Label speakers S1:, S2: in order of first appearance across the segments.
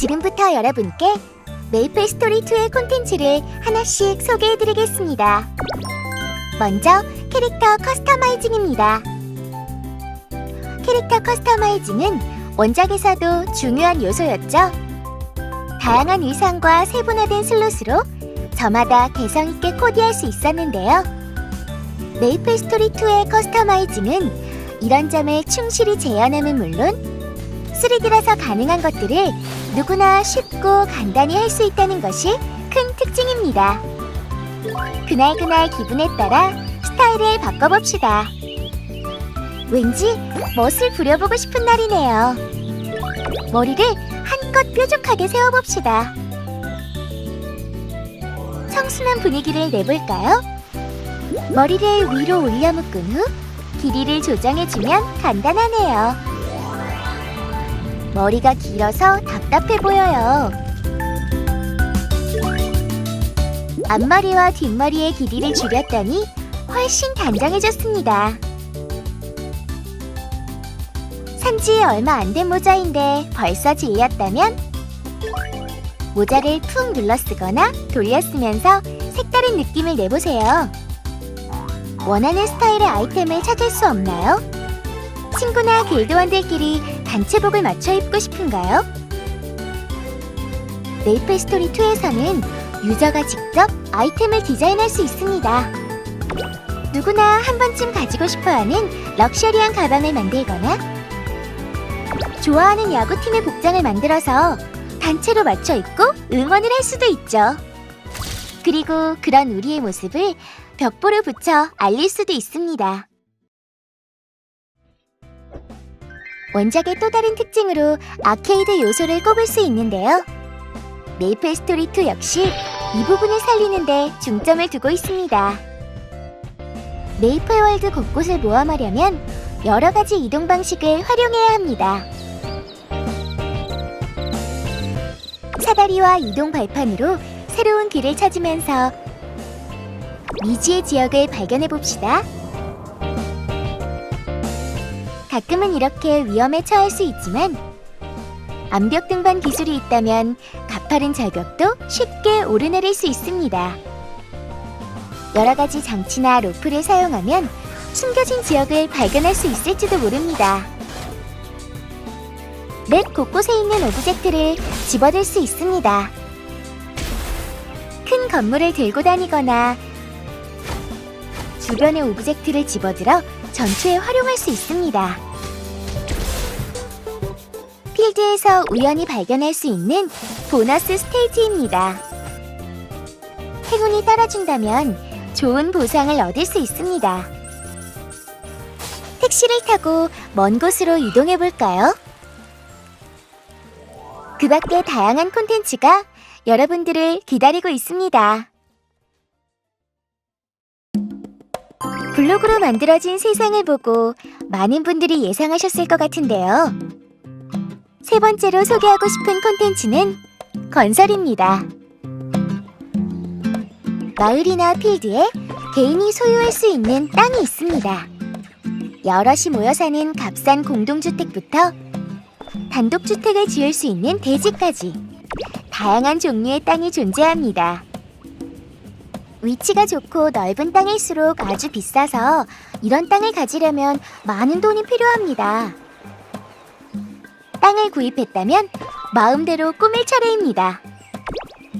S1: 지금부터 여러분께 메이플 스토리 2의 콘텐츠를 하나씩 소개해드리겠습니다. 먼저 캐릭터 커스터마이징입니다. 캐릭터 커스터마이징은 원작에서도 중요한 요소였죠. 다양한 의상과 세분화된 슬롯으로 저마다 개성 있게 코디할 수 있었는데요. 메이플 스토리 2의 커스터마이징은 이런 점을 충실히 재현함은 물론 3D라서 가능한 것들을 누구나 쉽고 간단히 할 수 있다는 것이 큰 특징입니다. 그날그날 기분에 따라 스타일을 바꿔봅시다. 왠지 멋을 부려보고 싶은 날이네요. 머리를 한껏 뾰족하게 세워봅시다. 청순한 분위기를 내볼까요? 머리를 위로 올려 묶은 후 길이를 조정해주면 간단하네요. 머리가 길어서 답답해 보여요. 앞머리와 뒷머리의 길이를 줄였더니 훨씬 단정해졌습니다. 산지 얼마 안 된 모자인데 벌써 질렸다면 모자를 푹 눌러 쓰거나 돌려 쓰면서 색다른 느낌을 내보세요. 원하는 스타일의 아이템을 찾을 수 없나요? 친구나 길드원들끼리 단체복을 맞춰 입고 싶은가요? 메이플 스토리 2에서는 유저가 직접 아이템을 디자인할 수 있습니다. 누구나 한 번쯤 가지고 싶어하는 럭셔리한 가방을 만들거나 좋아하는 야구팀의 복장을 만들어서 단체로 맞춰 입고 응원을 할 수도 있죠. 그리고 그런 우리의 모습을 벽보를 붙여 알릴 수도 있습니다. 원작의 또 다른 특징으로 아케이드 요소를 꼽을 수 있는데요. 메이플 스토리 2 역시 이 부분을 살리는데 중점을 두고 있습니다. 메이플 월드 곳곳을 모험하려면 여러 가지 이동 방식을 활용해야 합니다. 사다리와 이동 발판으로 새로운 길을 찾으면서 미지의 지역을 발견해 봅시다. 가끔은 이렇게 위험에 처할 수 있지만 암벽 등반 기술이 있다면 가파른 절벽도 쉽게 오르내릴 수 있습니다. 여러 가지 장치나 로프를 사용하면 숨겨진 지역을 발견할 수 있을지도 모릅니다. 맵 곳곳에 있는 오브젝트를 집어들 수 있습니다. 큰 건물을 들고 다니거나 주변의 오브젝트를 집어들어 전투에 활용할 수 있습니다. 필드에서 우연히 발견할 수 있는 보너스 스테이지입니다. 행운이 따라준다면 좋은 보상을 얻을 수 있습니다. 택시를 타고 먼 곳으로 이동해 볼까요? 그 밖에 다양한 콘텐츠가 여러분들을 기다리고 있습니다. 블로그로 만들어진 세상을 보고 많은 분들이 예상하셨을 것 같은데요. 세 번째로 소개하고 싶은 콘텐츠는 건설입니다. 마을이나 필드에 개인이 소유할 수 있는 땅이 있습니다. 여럿이 모여 사는 값싼 공동주택부터 단독주택을 지을 수 있는 대지까지 다양한 종류의 땅이 존재합니다. 위치가 좋고 넓은 땅일수록 아주 비싸서 이런 땅을 가지려면 많은 돈이 필요합니다. 땅을 구입했다면 마음대로 꾸밀 차례입니다.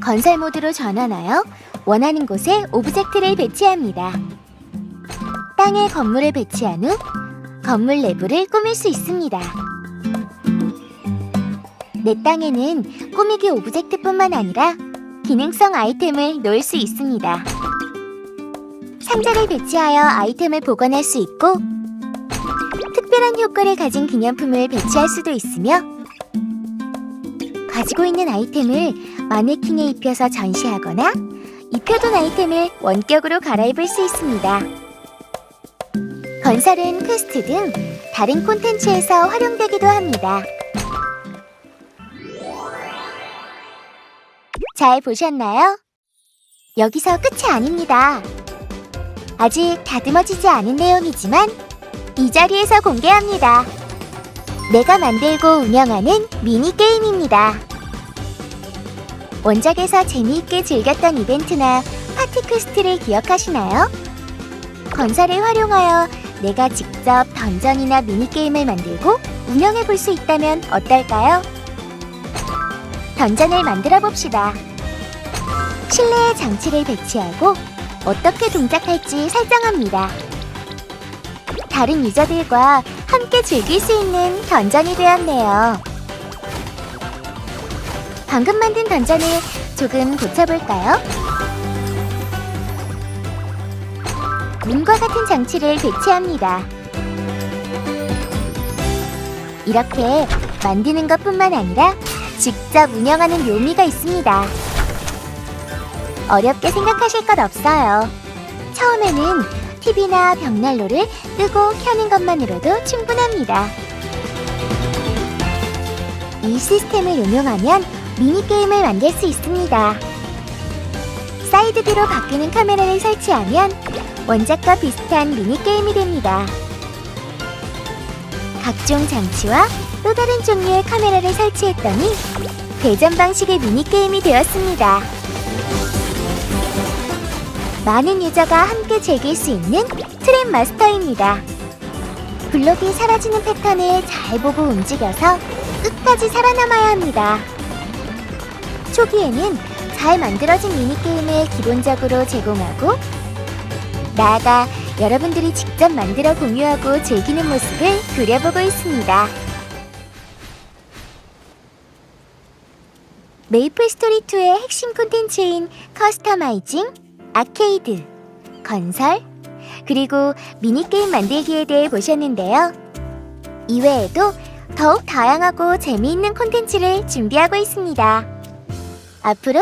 S1: 건설 모드로 전환하여 원하는 곳에 오브젝트를 배치합니다. 땅에 건물을 배치한 후 건물 내부를 꾸밀 수 있습니다. 내 땅에는 꾸미기 오브젝트뿐만 아니라 기능성 아이템을 놓을 수 있습니다. 상자를 배치하여 아이템을 보관할 수 있고 특별한 효과를 가진 기념품을 배치할 수도 있으며 가지고 있는 아이템을 마네킹에 입혀서 전시하거나 입혀둔 아이템을 원격으로 갈아입을 수 있습니다. 건설은 퀘스트 등 다른 콘텐츠에서 활용되기도 합니다. 잘 보셨나요? 여기서 끝이 아닙니다. 아직 다듬어지지 않은 내용이지만 이 자리에서 공개합니다. 내가 만들고 운영하는 미니게임입니다. 원작에서 재미있게 즐겼던 이벤트나 파티 퀘스트를 기억하시나요? 건설을 활용하여 내가 직접 던전이나 미니게임을 만들고 운영해 볼 수 있다면 어떨까요? 던전을 만들어 봅시다. 실내에 장치를 배치하고 어떻게 동작할지 설정합니다. 다른 유저들과 함께 즐길 수 있는 던전이 되었네요. 방금 만든 던전을 조금 고쳐볼까요? 문과 같은 장치를 배치합니다. 이렇게 만드는 것 뿐만 아니라 직접 운영하는 묘미가 있습니다. 어렵게 생각하실 것 없어요. 처음에는 TV나 벽난로를 끄고 켜는 것만으로도 충분합니다. 이 시스템을 응용하면 미니게임을 만들 수 있습니다. 사이드뷰로 바뀌는 카메라를 설치하면 원작과 비슷한 미니게임이 됩니다. 각종 장치와 또 다른 종류의 카메라를 설치했더니 대전 방식의 미니게임이 되었습니다. 많은 유저가 함께 즐길 수 있는 트랩 마스터입니다. 블록이 사라지는 패턴을 잘 보고 움직여서 끝까지 살아남아야 합니다. 초기에는 잘 만들어진 미니게임을 기본적으로 제공하고 나아가 여러분들이 직접 만들어 공유하고 즐기는 모습을 그려보고 있습니다. 메이플 스토리 2의 핵심 콘텐츠인 커스터마이징, 아케이드, 건설, 그리고 미니게임 만들기에 대해 보셨는데요. 이외에도 더욱 다양하고 재미있는 콘텐츠를 준비하고 있습니다. 앞으로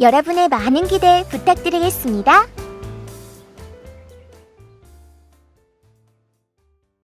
S1: 여러분의 많은 기대 부탁드리겠습니다.